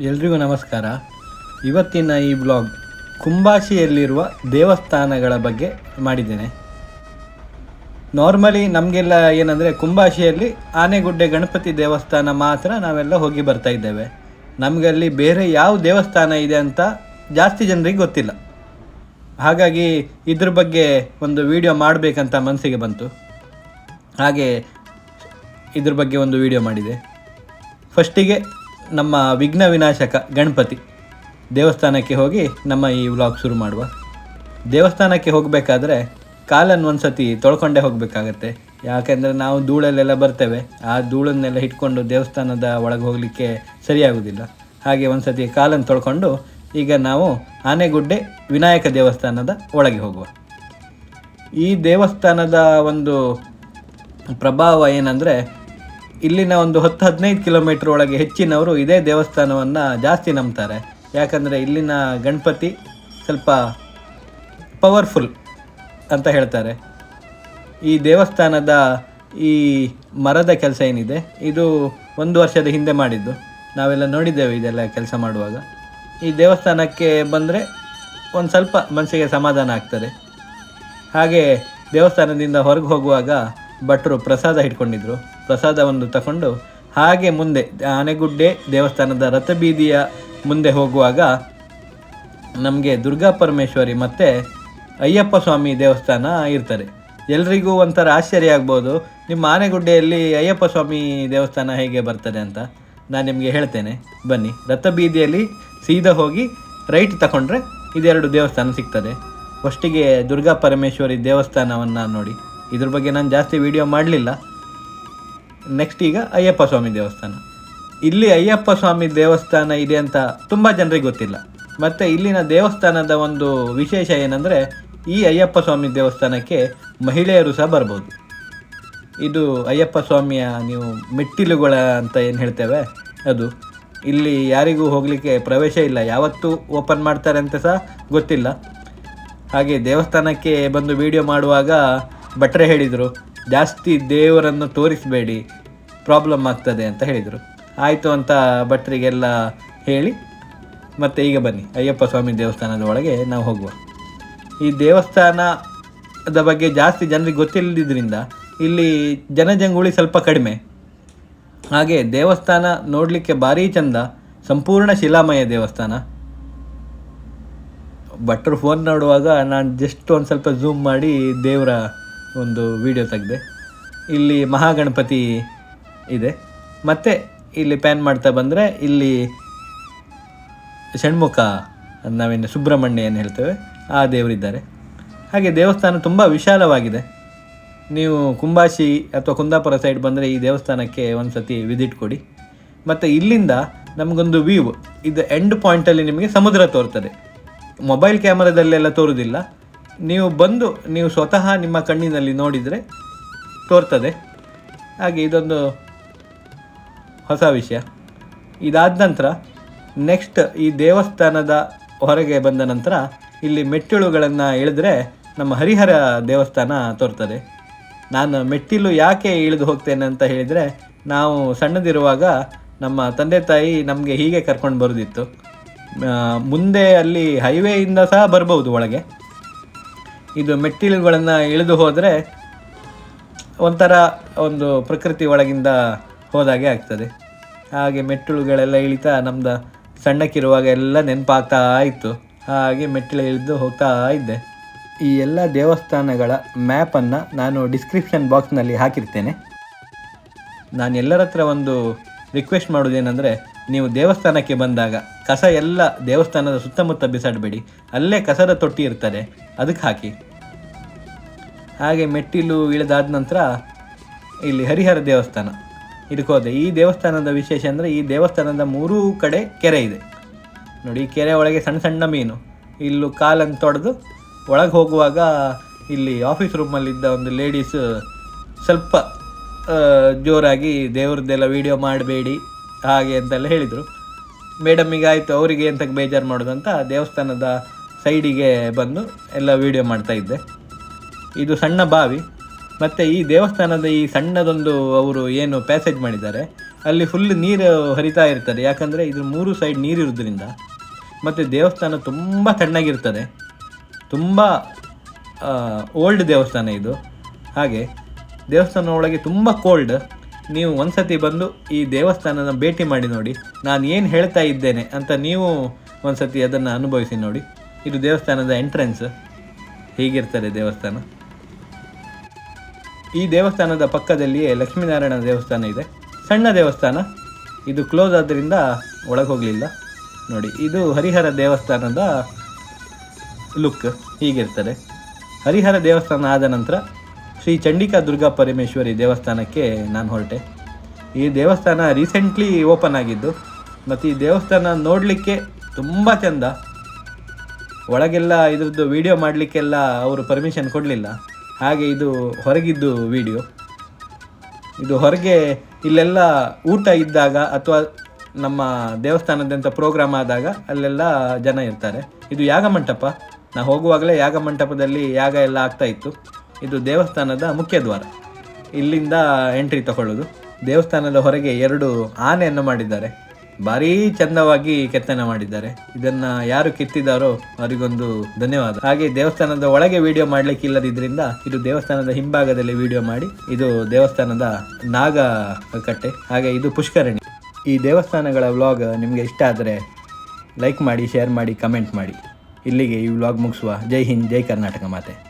ಎಲ್ರಿಗೂ ನಮಸ್ಕಾರ. ಇವತ್ತಿನ ಈ ಬ್ಲಾಗ್ ಕುಂಬಾಶಿಯಲ್ಲಿರುವ ದೇವಸ್ಥಾನಗಳ ಬಗ್ಗೆ ಮಾಡಿದ್ದೇನೆ. ನಾರ್ಮಲಿ ನಮಗೆಲ್ಲ ಏನಂದರೆ ಕುಂಬಾಶಿಯಲ್ಲಿ ಆನೆಗುಡ್ಡೆ ಗಣಪತಿ ದೇವಸ್ಥಾನ ಮಾತ್ರ ನಾವೆಲ್ಲ ಹೋಗಿ ಬರ್ತಾ ಇದ್ದೇವೆ. ನಮಗಲ್ಲಿ ಬೇರೆ ಯಾವ ದೇವಸ್ಥಾನ ಇದೆ ಅಂತ ಜಾಸ್ತಿ ಜನರಿಗೆ ಗೊತ್ತಿಲ್ಲ. ಹಾಗಾಗಿ ಇದ್ರ ಬಗ್ಗೆ ಒಂದು ವಿಡಿಯೋ ಮಾಡಬೇಕಂತ ಮನಸ್ಸಿಗೆ ಬಂತು. ಹಾಗೆ ಇದ್ರ ಬಗ್ಗೆ ಒಂದು ವಿಡಿಯೋ ಮಾಡಿದೆ. ಫಸ್ಟಿಗೆ ನಮ್ಮ ವಿಘ್ನ ವಿನಾಶಕ ಗಣಪತಿ ದೇವಸ್ಥಾನಕ್ಕೆ ಹೋಗಿ ನಮ್ಮ ಈ ವ್ಲಾಗ್ ಶುರು ಮಾಡುವ. ದೇವಸ್ಥಾನಕ್ಕೆ ಹೋಗಬೇಕಾದ್ರೆ ಕಾಲನ್ನು ಒಂದು ಸತಿ ತೊಳ್ಕೊಂಡೇ ಹೋಗಬೇಕಾಗತ್ತೆ. ಯಾಕೆಂದರೆ ನಾವು ಧೂಳಲ್ಲೆಲ್ಲ ಬರ್ತೇವೆ. ಆ ಧೂಳನ್ನೆಲ್ಲ ಇಟ್ಕೊಂಡು ದೇವಸ್ಥಾನದ ಒಳಗೆ ಹೋಗಲಿಕ್ಕೆ ಸರಿಯಾಗುವುದಿಲ್ಲ ಹಾಗೆ ಒಂದು ಸತಿ ಕಾಲನ್ನು ತೊಳ್ಕೊಂಡು ಈಗ ನಾವು ಆನೆಗುಡ್ಡೆ ವಿನಾಯಕ ದೇವಸ್ಥಾನದ ಒಳಗೆ ಹೋಗುವ. ಈ ದೇವಸ್ಥಾನದ ಒಂದು ಪ್ರಭಾವ ಏನಂದರೆ ಇಲ್ಲಿನ ಒಂದು ಹತ್ತು ಹದಿನೈದು ಕಿಲೋಮೀಟ್ರ್ ಒಳಗೆ ಹೆಚ್ಚಿನವರು ಇದೇ ದೇವಸ್ಥಾನವನ್ನು ಜಾಸ್ತಿ ನಂಬ್ತಾರೆ. ಯಾಕಂದರೆ ಇಲ್ಲಿನ ಗಣಪತಿ ಸ್ವಲ್ಪ ಪವರ್ಫುಲ್ ಅಂತ ಹೇಳ್ತಾರೆ. ಈ ದೇವಸ್ಥಾನದ ಈ ಮರದ ಕೆಲಸ ಏನಿದೆ, ಇದು ಒಂದು ವರ್ಷದ ಹಿಂದೆ ಮಾಡಿದ್ದು. ನಾವೆಲ್ಲ ನೋಡಿದ್ದೇವೆ ಇದೆಲ್ಲ ಕೆಲಸ ಮಾಡುವಾಗ. ಈ ದೇವಸ್ಥಾನಕ್ಕೆ ಬಂದರೆ ಒಂದು ಸ್ವಲ್ಪ ಮನಸ್ಸಿಗೆ ಸಮಾಧಾನ ಆಗ್ತದೆ. ಹಾಗೆ ದೇವಸ್ಥಾನದಿಂದ ಹೊರಗೆ ಹೋಗುವಾಗ ಭಟ್ರು ಪ್ರಸಾದ ಇಟ್ಕೊಂಡಿದ್ರು ಪ್ರಸಾದವನ್ನು ತಗೊಂಡು ಹಾಗೆ ಮುಂದೆ ಆನೆಗುಡ್ಡೆ ದೇವಸ್ಥಾನದ ರಥಬೀದಿಯ ಮುಂದೆ ಹೋಗುವಾಗ ನಮಗೆ ದುರ್ಗಾ ಪರಮೇಶ್ವರಿ ಮತ್ತು ಅಯ್ಯಪ್ಪ ಸ್ವಾಮಿ ದೇವಸ್ಥಾನ ಇರ್ತಾರೆ ಎಲ್ರಿಗೂ ಒಂಥರ ಆಶ್ಚರ್ಯ ಆಗ್ಬೋದು. ನಿಮ್ಮ ಆನೆಗುಡ್ಡೆಯಲ್ಲಿ ಅಯ್ಯಪ್ಪ ಸ್ವಾಮಿ ದೇವಸ್ಥಾನ ಹೇಗೆ ಬರ್ತದೆ ಅಂತ ನಾನು ನಿಮಗೆ ಹೇಳ್ತೇನೆ. ಬನ್ನಿ, ರಥಬೀದಿಯಲ್ಲಿ ಸೀದಾ ಹೋಗಿ ರೈಟ್ ತಗೊಂಡ್ರೆ ಇದೆರಡು ದೇವಸ್ಥಾನ ಸಿಗ್ತದೆ. ಫಸ್ಟಿಗೆ ದುರ್ಗಾ ಪರಮೇಶ್ವರಿ ದೇವಸ್ಥಾನವನ್ನು ನೋಡಿ. ಇದ್ರ ಬಗ್ಗೆ ನಾನು ಜಾಸ್ತಿ ವಿಡಿಯೋ ಮಾಡಲಿಲ್ಲ. ನೆಕ್ಸ್ಟ್ ಈಗ ಅಯ್ಯಪ್ಪ ಸ್ವಾಮಿ ದೇವಸ್ಥಾನ. ಇಲ್ಲಿ ಅಯ್ಯಪ್ಪ ಸ್ವಾಮಿ ದೇವಸ್ಥಾನ ಇದೆ ಅಂತ ತುಂಬ ಜನರಿಗೆ ಗೊತ್ತಿಲ್ಲ. ಮತ್ತು ಇಲ್ಲಿನ ದೇವಸ್ಥಾನದ ಒಂದು ವಿಶೇಷ ಏನಂದರೆ ಈ ಅಯ್ಯಪ್ಪ ಸ್ವಾಮಿ ದೇವಸ್ಥಾನಕ್ಕೆ ಮಹಿಳೆಯರು ಸಹ ಬರ್ಬೋದು. ಇದು ಅಯ್ಯಪ್ಪ ಸ್ವಾಮಿಯ ನೀವು ಮೆಟ್ಟಿಲುಗಳ ಅಂತ ಏನು ಹೇಳ್ತೇವೆ? ಅದು. ಇಲ್ಲಿ ಯಾರಿಗೂ ಹೋಗಲಿಕ್ಕೆ ಪ್ರವೇಶ ಇಲ್ಲ. ಯಾವತ್ತೂ ಓಪನ್ ಮಾಡ್ತಾರೆ ಅಂತ ಸಹ ಗೊತ್ತಿಲ್ಲ. ಹಾಗೆ ದೇವಸ್ಥಾನಕ್ಕೆ ಬಂದು ವಿಡಿಯೋ ಮಾಡುವಾಗ ಭಟ್ರೆ ಹೇಳಿದರು, ಜಾಸ್ತಿ ದೇವರನ್ನು ತೋರಿಸಬೇಡಿ, ಪ್ರಾಬ್ಲಮ್ ಆಗ್ತದೆ ಅಂತ ಹೇಳಿದರು. ಆಯಿತು ಅಂತ ಭಟ್ರಿಗೆಲ್ಲ ಹೇಳಿ, ಮತ್ತು ಈಗ ಬನ್ನಿ, ಅಯ್ಯಪ್ಪ ಸ್ವಾಮಿ ದೇವಸ್ಥಾನದ ಒಳಗೆ ನಾವು ಹೋಗುವ. ಈ ದೇವಸ್ಥಾನದ ಬಗ್ಗೆ ಜಾಸ್ತಿ ಜನರಿಗೆ ಗೊತ್ತಿಲ್ಲದಿದ್ದರಿಂದ ಇಲ್ಲಿ ಜನಜಂಗುಳಿ ಸ್ವಲ್ಪ ಕಡಿಮೆ. ಹಾಗೆ ದೇವಸ್ಥಾನ ನೋಡಲಿಕ್ಕೆ ಭಾರಿ ಚಂದ, ಸಂಪೂರ್ಣ ಶಿಲಾಮಯ ದೇವಸ್ಥಾನ. ಭಟ್ರು ಫೋನ್ ನೋಡುವಾಗ ನಾನು ಜಸ್ಟ್ ಒಂದು ಸ್ವಲ್ಪ ಝೂಮ್ ಮಾಡಿ ದೇವರ ಒಂದು ವಿಡಿಯೋ ತೆಗೆದೆ. ಇಲ್ಲಿ ಮಹಾಗಣಪತಿ ಇದೆ. ಮತ್ತು ಇಲ್ಲಿ ಪ್ಯಾನ್ ಮಾಡ್ತಾ ಬಂದರೆ ಇಲ್ಲಿ ಷಣ್ಮುಖ ನಾವೇನು ಸುಬ್ರಹ್ಮಣ್ಯ ಏನು ಹೇಳ್ತೇವೆ, ಆ ದೇವರಿದ್ದಾರೆ. ಹಾಗೆ ದೇವಸ್ಥಾನ ತುಂಬ ವಿಶಾಲವಾಗಿದೆ. ನೀವು ಕುಂಬಾಶಿ ಅಥವಾ ಕುಂದಾಪುರ ಸೈಡ್ ಬಂದರೆ ಈ ದೇವಸ್ಥಾನಕ್ಕೆ ಒಂದು ಸತಿ ವಿಸಿಟ್ ಕೊಡಿ. ಮತ್ತು ಇಲ್ಲಿಂದ ನಮಗೊಂದು ವ್ಯೂ ಇದು ಎಂಡ್ ಪಾಯಿಂಟಲ್ಲಿ ನಿಮಗೆ ಸಮುದ್ರ ತೋರ್ತದೆ. ಮೊಬೈಲ್ ಕ್ಯಾಮರಾದಲ್ಲೆಲ್ಲ ತೋರುವುದಿಲ್ಲ ನೀವು ಬಂದು ನೀವು ಸ್ವತಃ ನಿಮ್ಮ ಕಣ್ಣಿನಲ್ಲಿ ನೋಡಿದರೆ ತೋರ್ತದೆ. ಹಾಗೆ ಇದೊಂದು ಹೊಸ ವಿಷಯ. ಇದಾದ ನಂತರ ನೆಕ್ಸ್ಟ್ ಈ ದೇವಸ್ಥಾನದ ಹೊರಗೆ ಬಂದ ನಂತರ ಇಲ್ಲಿ ಮೆಟ್ಟಿಲುಗಳನ್ನು ಇಳಿದ್ರೆ ನಮ್ಮ ಹರಿಹರ ದೇವಸ್ಥಾನ ತೋರ್ತದೆ. ನಾನು ಮೆಟ್ಟಿಲು ಯಾಕೆ ಇಳಿದು ಹೋಗ್ತೇನೆ ಅಂತ ಹೇಳಿದರೆ, ನಾವು ಸಣ್ಣದಿರುವಾಗ ನಮ್ಮ ತಂದೆ ತಾಯಿ ನಮಗೆ ಹೀಗೆ ಕರ್ಕೊಂಡು ಬರೋದಿತ್ತು. ಮುಂದೆ ಅಲ್ಲಿ ಹೈವೇಯಿಂದ ಸಹ ಬರ್ಬೋದು ಒಳಗೆ. ಇದು ಮೆಟ್ಟಿಲುಗಳನ್ನು ಇಳಿದು ಹೋದರೆ ಒಂಥರ ಒಂದು ಪ್ರಕೃತಿ ಒಳಗಿಂದ ಹೋದಾಗೆ ಆಗ್ತದೆ. ಹಾಗೆ ಮೆಟ್ಟಿಲುಗಳೆಲ್ಲ ಇಳಿತಾ ನಮ್ದು ಸಣ್ಣಕ್ಕಿರುವಾಗ ಎಲ್ಲ ನೆನಪಾಗ್ತಾ ಇತ್ತು. ಹಾಗೆ ಮೆಟ್ಟಿಲು ಇಳಿದು ಹೋಗ್ತಾ ಇದ್ದೆ. ಈ ಎಲ್ಲ ದೇವಸ್ಥಾನಗಳ ಮ್ಯಾಪನ್ನು ನಾನು ಡಿಸ್ಕ್ರಿಪ್ಷನ್ ಬಾಕ್ಸ್ನಲ್ಲಿ ಹಾಕಿರ್ತೇನೆ. ನಾನು ಎಲ್ಲರ ಹತ್ರ ಒಂದು ರಿಕ್ವೆಸ್ಟ್ ಮಾಡೋದೇನೆಂದರೆ, ನೀವು ದೇವಸ್ಥಾನಕ್ಕೆ ಬಂದಾಗ ಕಸ ಎಲ್ಲ ದೇವಸ್ಥಾನದ ಸುತ್ತಮುತ್ತ ಬಿಸಾಡಬೇಡಿ. ಅಲ್ಲೇ ಕಸದ ತೊಟ್ಟಿ ಇರ್ತದೆ. ಅದಕ್ಕೆ ಹಾಕಿ. ಹಾಗೆ ಮೆಟ್ಟಿಲು ಇಳಿದಾದ ನಂತರ ಇಲ್ಲಿ ಹರಿಹರ ದೇವಸ್ಥಾನ. ಇದಕ್ಕೆ ಹೋದೆ. ಈ ದೇವಸ್ಥಾನದ ವಿಶೇಷ ಅಂದರೆ ಈ ದೇವಸ್ಥಾನದ ಮೂರೂ ಕಡೆ ಕೆರೆ ಇದೆ. ನೋಡಿ, ಈ ಕೆರೆ ಒಳಗೆ ಸಣ್ಣ ಸಣ್ಣ ಮೀನು. ಇಲ್ಲೂ ಕಾಲನ್ನು ತೊಡೆದು ಒಳಗೆ ಹೋಗುವಾಗ ಇಲ್ಲಿ ಆಫೀಸ್ ರೂಮಲ್ಲಿದ್ದ ಒಂದು ಲೇಡೀಸ್ ಸ್ವಲ್ಪ ಜೋರಾಗಿ ದೇವ್ರದ್ದೆಲ್ಲ ವಿಡಿಯೋ ಮಾಡಬೇಡಿ, ಹಾಗೆ ಅಂತೆಲ್ಲ ಹೇಳಿದರು. ಮೇಡಮಿಗೆ ಆಯಿತು. ಅವರಿಗೆ ಎಂತಕ್ಕೆ ಬೇಜಾರು ಮಾಡೋದು? ಅಂತ ದೇವಸ್ಥಾನದ ಸೈಡಿಗೆ ಬಂದು ಎಲ್ಲ ವಿಡಿಯೋ ಮಾಡ್ತಾ ಇದ್ದೆ. ಇದು ಸಣ್ಣ ಬಾವಿ. ಮತ್ತು ಈ ದೇವಸ್ಥಾನದ ಈ ಸಣ್ಣದೊಂದು ಅವರು ಏನು ಪ್ಯಾಸೇಜ್ ಮಾಡಿದ್ದಾರೆ. ಅಲ್ಲಿ ಫುಲ್ ನೀರು ಹರಿತಾ ಇರ್ತದೆ. ಯಾಕಂದರೆ ಇದು ಮೂರು ಸೈಡ್ ನೀರಿರೋದ್ರಿಂದ ಮತ್ತು ದೇವಸ್ಥಾನ ತುಂಬ ತಣ್ಣಗಿರ್ತದೆ. ತುಂಬ ಓಲ್ಡ್ ದೇವಸ್ಥಾನ ಇದು. ಹಾಗೆ ದೇವಸ್ಥಾನ ಒಳಗೆ ತುಂಬ ಕೋಲ್ಡ್ ನೀವು ಒಂದ್ಸತಿ ಬಂದು ಈ ದೇವಸ್ಥಾನನ ಭೇಟಿ ಮಾಡಿ ನೋಡಿ. ನಾನು ಏನು ಹೇಳ್ತಾ ಇದ್ದೇನೆ ಅಂತ ನೀವು ಒಂದ್ಸತಿ ಅದನ್ನು ಅನುಭವಿಸಿ ನೋಡಿ. ಇದು ದೇವಸ್ಥಾನದ ಎಂಟ್ರೆನ್ಸ್ ಹೀಗಿರ್ತದೆ ದೇವಸ್ಥಾನ? ಈ ದೇವಸ್ಥಾನದ ಪಕ್ಕದಲ್ಲಿಯೇ ಲಕ್ಷ್ಮೀನಾರಾಯಣ ದೇವಸ್ಥಾನ ಇದೆ. ಸಣ್ಣ ದೇವಸ್ಥಾನ. ಇದು ಕ್ಲೋಸ್ ಆದ್ದರಿಂದ ಒಳಗೆ ಹೋಗಲಿಲ್ಲ. ನೋಡಿ, ಇದು ಹರಿಹರ ದೇವಸ್ಥಾನದ ಲುಕ್ ಹೀಗಿರ್ತದೆ. ಹರಿಹರ ದೇವಸ್ಥಾನ ಆದ ನಂತರ ಶ್ರೀ ಚಂಡಿಕಾ ದುರ್ಗಾ ಪರಮೇಶ್ವರಿ ದೇವಸ್ಥಾನಕ್ಕೆ ನಾನು ಹೊರಟೆ. ಈ ದೇವಸ್ಥಾನ ರೀಸೆಂಟ್ಲಿ ಓಪನ್ ಆಗಿದ್ದು, ಮತ್ತು ಈ ದೇವಸ್ಥಾನ ನೋಡಲಿಕ್ಕೆ ತುಂಬ ಚೆಂದ. ಒಳಗೆಲ್ಲ ಇದ್ರದ್ದು ವಿಡಿಯೋ ಮಾಡಲಿಕ್ಕೆಲ್ಲ ಅವರು ಪರ್ಮಿಷನ್ ಕೊಡಲಿಲ್ಲ. ಹಾಗೆ ಇದು ಹೊರಗಿದ್ದು ವಿಡಿಯೋ ಇದು ಹೊರಗೆ ಇಲ್ಲೆಲ್ಲ ಊಟ ಇದ್ದಾಗ ಅಥವಾ ನಮ್ಮ ದೇವಸ್ಥಾನದಂಥ ಪ್ರೋಗ್ರಾಮ್ ಆದಾಗ ಅಲ್ಲೆಲ್ಲ ಜನ ಇರ್ತಾರೆ. ಇದು ಯಾಗ ಮಂಟಪ. ನಾ ಹೋಗುವಾಗಲೇ ಯಾಗ ಮಂಟಪದಲ್ಲಿ ಯಾಗ ಎಲ್ಲ ಆಗ್ತಾ ಇತ್ತು. ಇದು ದೇವಸ್ಥಾನದ ಮುಖ್ಯ ದ್ವಾರ. ಇಲ್ಲಿಂದ ಎಂಟ್ರಿ ತಗೊಳ್ಳೋದು. ದೇವಸ್ಥಾನದ ಹೊರಗೆ ಎರಡು ಆನೆಯನ್ನು ಮಾಡಿದ್ದಾರೆ. ಭಾರೀ ಚಂದವಾಗಿ ಕೆತ್ತನೆ ಮಾಡಿದ್ದಾರೆ. ಇದನ್ನ ಯಾರು ಕೆತ್ತಿದಾರೋ ಅವರಿಗೊಂದು ಧನ್ಯವಾದ. ಹಾಗೆ ದೇವಸ್ಥಾನದ ಒಳಗೆ ವಿಡಿಯೋ ಮಾಡ್ಲಿಕ್ಕೆ ಇಲ್ಲದಿದ್ರಿಂದ ಇದು ದೇವಸ್ಥಾನದ ಹಿಂಭಾಗದಲ್ಲಿ ವಿಡಿಯೋ ಮಾಡಿ, ಇದು ದೇವಸ್ಥಾನದ ನಾಗ ಕಟ್ಟೆ. ಹಾಗೆ ಇದು ಪುಷ್ಕರಣಿ. ಈ ದೇವಸ್ಥಾನಗಳ ವ್ಲಾಗ್ ನಿಮಗೆ ಇಷ್ಟ ಆದರೆ ಲೈಕ್ ಮಾಡಿ ಶೇರ್ ಮಾಡಿ ಕಮೆಂಟ್ ಮಾಡಿ. ಇಲ್ಲಿಗೆ ಈ ವ್ಲಾಗ್ ಮುಗಿಸುವ. ಜೈ ಹಿಂದ್, ಜೈ ಕರ್ನಾಟಕ ಮಾತೆ.